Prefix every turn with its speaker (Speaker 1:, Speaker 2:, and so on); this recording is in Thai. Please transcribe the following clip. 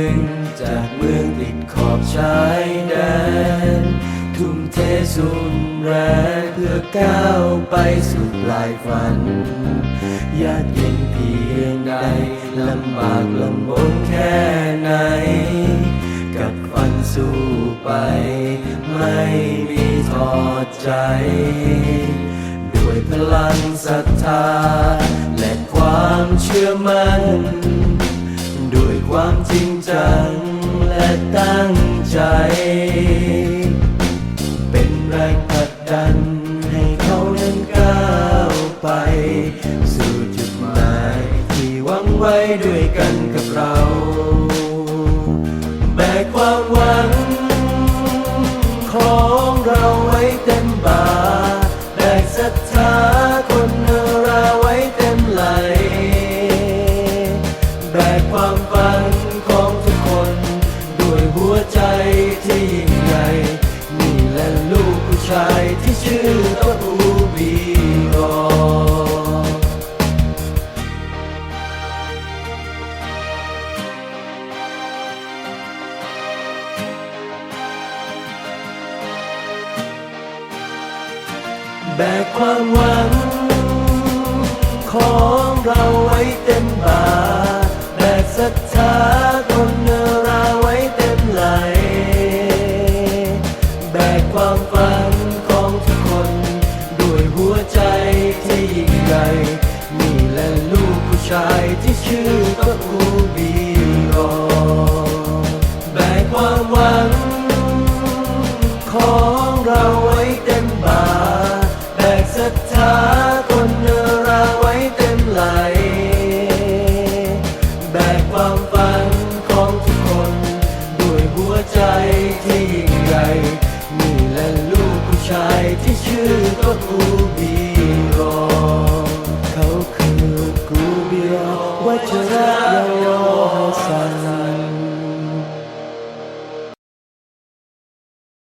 Speaker 1: ึ่ง จากเมืองติดขอบชายแดน ทุ่มเทสุมแรงเพื่อก้าวไปสู่ปลายฝัน ยากเย็นเพียงใดลำบากลำบนแค่ไหน กับฟันสู้ไป ไม่มีทอดใจ ด้วยพลังศรัทธา จังและตั้งใจ เป็นแรงผลักดันให้เขานั้นก้าวไป สู่จุดหมายที่หวังไว้ด้วยกันกับเรา แบกความหวังของเราไว้เต็ม ที่ยิ่งใหญ่นี่แหละลูกผู้ชายที่ชื่อต้นอูบีกอแบกความหวัง ของเราไว้เต็มบ่าแบกศรัทธาคน ฝันของทุกคน ด้วยหัวใจที่ยิ่งใหญ่นี่และลูกผู้ชายที่ชื่อตะอูบีรอแบกความหวัง ของเราไว้เต็มบ่าแบกศรัทธาคนเนราไว้เต็มไหล แบกความฝัน